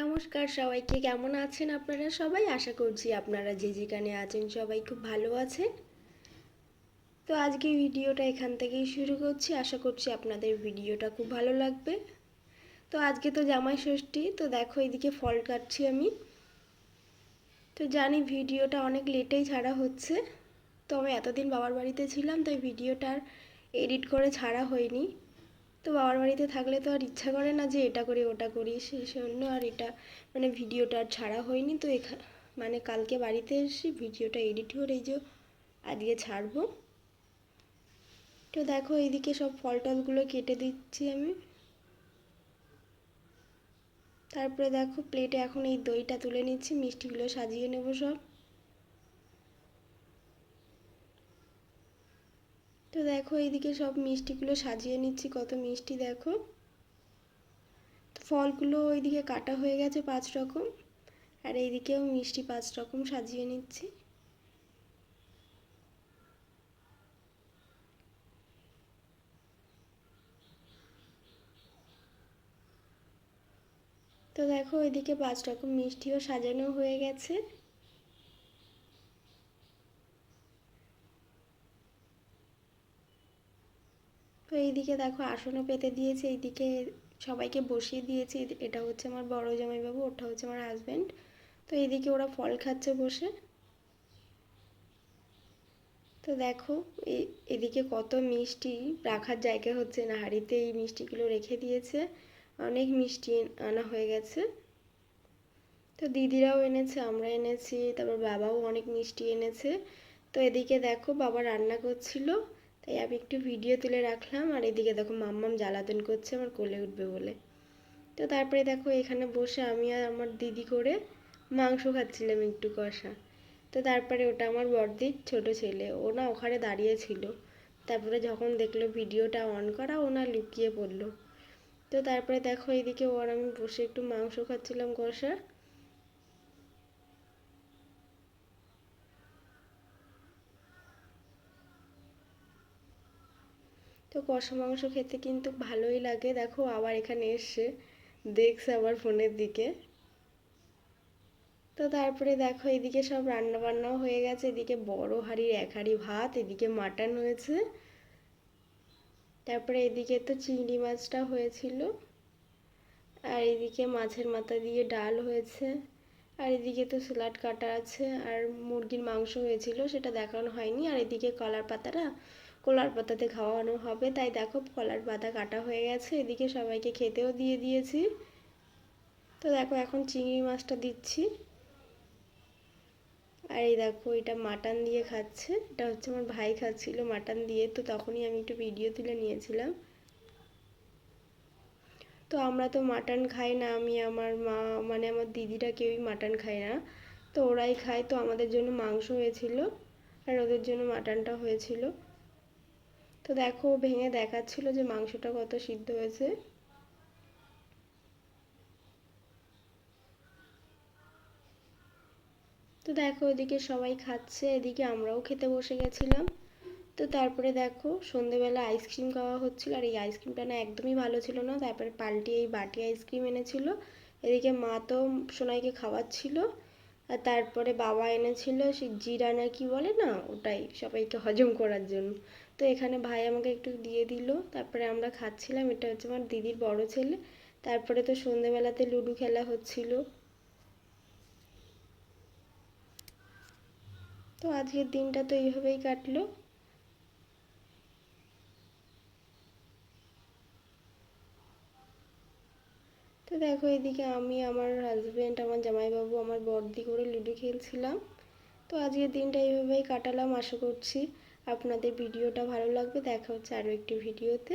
নমস্কার সবাইকে, কেমন আছেন আপনারা? সবাই আশা করছি আপনারা যে যেখানে আছেন সবাই খুব ভালো আছেন। তো আজকে ভিডিওটা এখান থেকেই শুরু করছি। আশা করছি আপনাদের ভিডিওটা খুব ভালো লাগবে। তো আজকে তো জামাই ষষ্ঠী, তো দেখো এদিকে ফল কাটছি আমি। তো জানি ভিডিওটা অনেক লেটেই ছাড়া হচ্ছে। তো আমি এতদিন বাবার বাড়িতে ছিলাম, তাই ভিডিওটার এডিট করে ছাড়া হয়নি। তো বাবার বাড়িতে থাকলে তো আর ইচ্ছা করে না যে এটা করি, ওটা করি, সেই জন্য আর এটা মানে ভিডিওটা আর ছাড়া হয়নি। তো এখা মানে কালকে বাড়িতে এসে ভিডিওটা এডিট করে এই যে আজকে ছাড়বো। তো দেখো এইদিকে সব ফল টলগুলো কেটে দিচ্ছি আমি। তারপরে দেখো প্লেটে এখন এই দইটা তুলে নিচ্ছি, মিষ্টিগুলো সাজিয়ে নেব সব। তো দেখো, এইদিকে সব মিষ্টিগুলো সাজিয়ে নিচ্ছি, কত মিষ্টি দেখো। তো ফলগুলো ওইদিকে কাটা হয়ে গেছে পাঁচ রকম, আর এইদিকেও মিষ্টি পাঁচ রকম সাজিয়ে নিচ্ছি। তো দেখো, ওইদিকে পাঁচ রকম মিষ্টিও সাজানো হয়ে গেছে। তো এইদিকে দেখো আসনও পেতে দিয়েছে, এইদিকে সবাইকে বসিয়ে দিয়েছি। এটা হচ্ছে আমার বড় জামাইবাবু, ওটা হচ্ছে আমার হাজব্যান্ড তো এইদিকে ওরা ফল খাচ্ছে বসে। তো দেখো এদিকে কত মিষ্টি, রাখার জায়গা হচ্ছে না, হাঁড়িতে এই মিষ্টিগুলো রেখে দিয়েছে। অনেক মিষ্টি আনা হয়ে গেছে। তো দিদিরাও এনেছে, আমরা এনেছি, তারপর বাবাও অনেক মিষ্টি এনেছে। তো এদিকে দেখো বাবা রান্না করছিল। তাই আমি একটু ভিডিও তুলে রাখলাম, আর এদিকে দেখো মাম্মাম জ্বালাতন করছে, আমার কোলে উঠবে বলে। তো তারপরে দেখো এখানে বসে আমি আর আমার দিদি করে মাংস খাচ্ছিলাম একটু কষা। তো তারপরে ওটা আমার বড়দির ছোট ছেলে, ও না ওখানে দাঁড়িয়ে ছিল। তারপরে যখন দেখল ভিডিওটা অন করা, ও না লুকিয়ে পড়ল। তো তারপরে দেখো এইদিকে ওর আমি বসে একটু মাংস খাচ্ছিলাম কষা। তো কষা মাংস খেতে কিন্তু ভালোই লাগে। দেখো আবার এখানে এসে দেখছে আবার ফোনের দিকে। তো তারপরে দেখো এদিকে সব রান্না বান্নাও হয়ে গেছে। এদিকে বড় হাঁড়ির এক হাঁড়ি ভাত, এদিকে মাটন হয়েছে। তারপরে এদিকে তো চিংড়ি মাছটা হয়েছিল। আর এদিকে মাছের মাথা দিয়ে ডাল হয়েছে। আর এদিকে তো স্যালাড কাটা আছে। আর মুরগির মাংস হয়েছিল, সেটা দেখানো হয়নি। আর এদিকে কলার পাতাটা কলার পাতাতে খাওয়ানো হবে। তাই দেখো কলার পাতা কাটা হয়ে গেছে। এদিকে সবাইকে খেতেও দিয়ে দিয়েছি। তো দেখো এখন চিংড়ি মাছটা দিচ্ছি। আর এই দেখো এটা মাটন দিয়ে খাচ্ছে। এটা হচ্ছে আমার ভাই খাচ্ছিল মাটন দিয়ে। তো তখনই আমি একটু ভিডিও তুলে নিয়েছিলাম। তো আমরা তো মাটন খাই না। আমি, আমার মা মানে আমার দিদিরা কেউই মাটন খায় না। তো ওরাই খায়। তো আমাদের জন্য মাংস হয়েছিল। আর ওদের জন্য মাটনটা হয়েছিল। তো দেখো, ভেঙে দেখাচ্ছিল যে মাংসটা কত সিদ্ধ হয়েছে। তো দেখো, এদিকে সবাই খাচ্ছে, এদিকে আমরাও খেতে বসে গেছিলাম। তো তারপরে দেখো, সন্ধেবেলা আইসক্রিম খাওয়া হচ্ছিল, আর এই আইসক্রিমটা না একদমই ভালো ছিল না। তারপরে পাল্টি এই বাটি আইসক্রিম এনেছিল। এদিকে মা তো সোনাইকে খাওয়াচ্ছিল, আর তারপরে বাবা এনেছিল সেই জিরা না কি বলে না, ওটাই সবাইকে হজম করার জন্য। তো এখানে ভাই আমাকে একটু দিয়ে দিল। তারপরে আমরা খাচ্ছিলাম। এটা হচ্ছে আমার দিদির বড় ছেলে। তারপরে তো সন্ধেবেলাতে লুডো খেলা হচ্ছিল। তো আজকের দিনটা তো এইভাবেই কাটলো। তো দেখো, এদিকে আমি, আমার হাজব্যান্ড আমার জামাইবাবু, আমার বর্দি করে লুডো খেলছিলাম। তো আজকের দিনটা এইভাবেই কাটালাম, আশা করছি। আপনাদের ভিডিওটা ভালো লাগবে দেখা হচ্ছে আরও একটি ভিডিওতে।